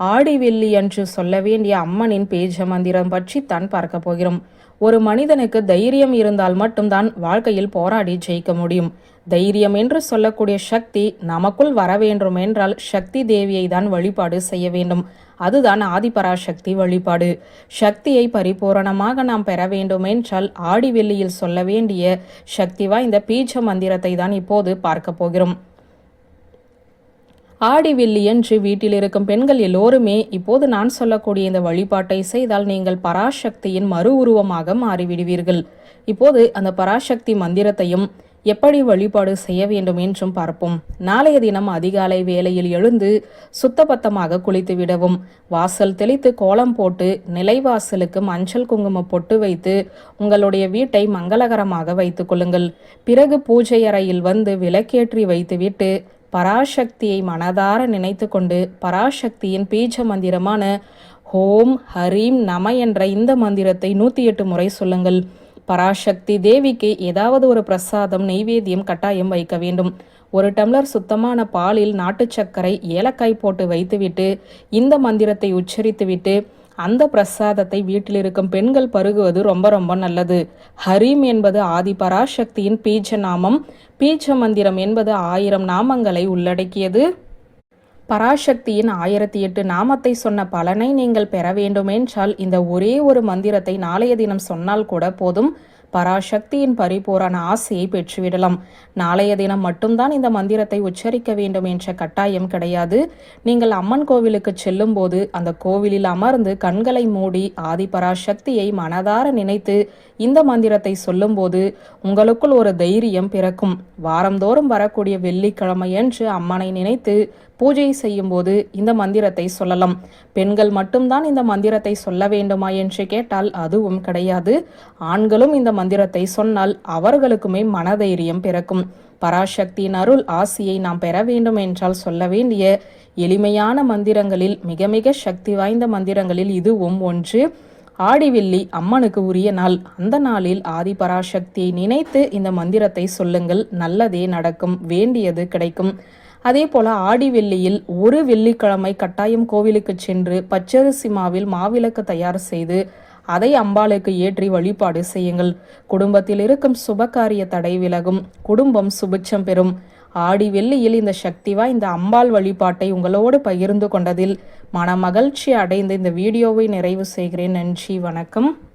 ஆடி வெள்ளி அன்று சொல்ல வேண்டிய அம்மனின் பேஜ மந்திரம் பற்றி தான் பார்க்க போகிறோம். ஒரு மனிதனுக்கு தைரியம் இருந்தால் மட்டும்தான் வாழ்க்கையில் போராடி ஜெயிக்க முடியும். தைரியம் என்று சொல்லக்கூடிய சக்தி நமக்குள் வர வேண்டும் என்றால் சக்தி தேவியை தான் வழிபாடு செய்ய வேண்டும். அதுதான் ஆதிபராசக்தி வழிபாடு. சக்தியை பரிபூரணமாக நாம் பெற வேண்டும் என்றால் ஆடி வெள்ளியில் சொல்ல வேண்டிய சக்தி வாய்ந்த பீச்ச மந்திரத்தை தான் இப்போது பார்க்க போகிறோம். ஆடி வெள்ளியன்று வீட்டில் இருக்கும் பெண்கள் எல்லோருமே இப்போது நான் சொல்லக்கூடிய இந்த வழிபாட்டை செய்தால் நீங்கள் பராசக்தியின் மறு உருவமாக மாறிவிடுவீர்கள். இப்போது அந்த பராசக்தி மந்திரத்தையும் எப்படி வழிபாடு செய்ய வேண்டும் என்றும் பார்ப்போம். நாளைய தினம் அதிகாலை வேளையில் எழுந்து சுத்தபத்தமாக குளித்து விடவும் வாசல் தெளித்து கோலம் போட்டு நிலைவாசலுக்கு மஞ்சள் குங்குமம் பொட்டு வைத்து உங்களுடைய வீட்டை மங்களகரமாக வைத்துக் கொள்ளுங்கள். பிறகு பூஜை அறையில் வந்து விளக்கேற்றி வைத்துவிட்டு பராசக்தியை மனதார நினைத்து கொண்டு பராசக்தியின் பீஜ மந்திரமான ஹோம் ஹரீம் நம என்ற இந்த மந்திரத்தை நூற்றி எட்டு முறை சொல்லுங்கள். பராசக்தி தேவிக்கு ஏதாவது ஒரு பிரசாதம் நெய்வேத்தியம் கட்டாயம் வைக்க வேண்டும். ஒரு டம்ளர் சுத்தமான பாலில் நாட்டு சர்க்கரை ஏலக்காய் போட்டு வைத்துவிட்டு இந்த மந்திரத்தை உச்சரித்துவிட்டு அந்த பிரசாதத்தை வீட்டில் இருக்கும் பெண்கள் பருகுவது ரொம்ப ரொம்ப நல்லது. ஹரீம் என்பது ஆதி பராசக்தியின் பீஜ நாமம். பீஜ மந்திரம் என்பது ஆயிரம் நாமங்களை உள்ளடக்கியது. பராசக்தியின் ஆயிரத்தி எட்டு நாமத்தை சொன்ன பலனை நீங்கள் பெற வேண்டுமென்றால் இந்த ஒரே ஒரு மந்திரத்தை நாளைய தினம் சொன்னால் கூட போதும். பராசக்தியின் பரிபூரண ஆசையை பெற்றுவிடலாம். நாளைய தினம் மட்டும்தான் இந்த மந்திரத்தை உச்சரிக்க வேண்டும் என்ற கட்டாயம் கிடையாது. நீங்கள் அம்மன் கோவிலுக்கு செல்லும் போது அந்த கோவிலில் அமர்ந்து கண்களை மூடி ஆதி பராசக்தியை மனதார நினைத்து இந்த மந்திரத்தை சொல்லும்போது உங்களுக்குள் ஒரு தைரியம் பிறக்கும். வாரந்தோறும் வரக்கூடிய வெள்ளிக்கிழமையன்று அம்மனை நினைத்து பூஜை செய்யும் போது இந்த மந்திரத்தை சொல்லலாம். பெண்கள் மட்டும்தான் இந்த மந்திரத்தை சொல்ல வேண்டுமா என்று கேட்டால் அதுவும் கிடையாது. ஆண்களும் இந்த மந்திரத்தை சொன்னால் அவர்களுக்குமே மனதைரியம் பிறக்கும். பராசக்தியின் அருள் ஆசியை நாம் பெற வேண்டும் என்றால் சொல்ல வேண்டிய எளிமையான மந்திரங்களில் மிக மிக சக்தி வாய்ந்த மந்திரங்களில் இதுவும் ஒன்று. ஆடிவெள்ளி அம்மனுக்கு உரிய நாள். அந்த நாளில் ஆதி பராசக்தியை நினைத்து இந்த மந்திரத்தை சொல்லுங்கள். நல்லதே நடக்கும். வேண்டியது கிடைக்கும். அதே போல ஆடி வெள்ளியில் ஒரு வெள்ளிக்கிழமை கட்டாயம் கோவிலுக்கு சென்று பச்சரிசி மாவில் மாவிளக்கு தயார் செய்து அதை அம்பாளுக்கு ஏற்றி வழிபாடு செய்யுங்கள். குடும்பத்தில் இருக்கும் சுபகாரிய தடை விலகும். குடும்பம் சுபிச்சம் பெறும். ஆடி வெள்ளியில் இந்த சக்திவா இந்த அம்பாள் வழிபாட்டை உங்களோடு பகிர்ந்து கொண்டதில் மன மகிழ்ச்சி அடைந்து இந்த வீடியோவை நிறைவு செய்கிறேன். நன்றி வணக்கம்.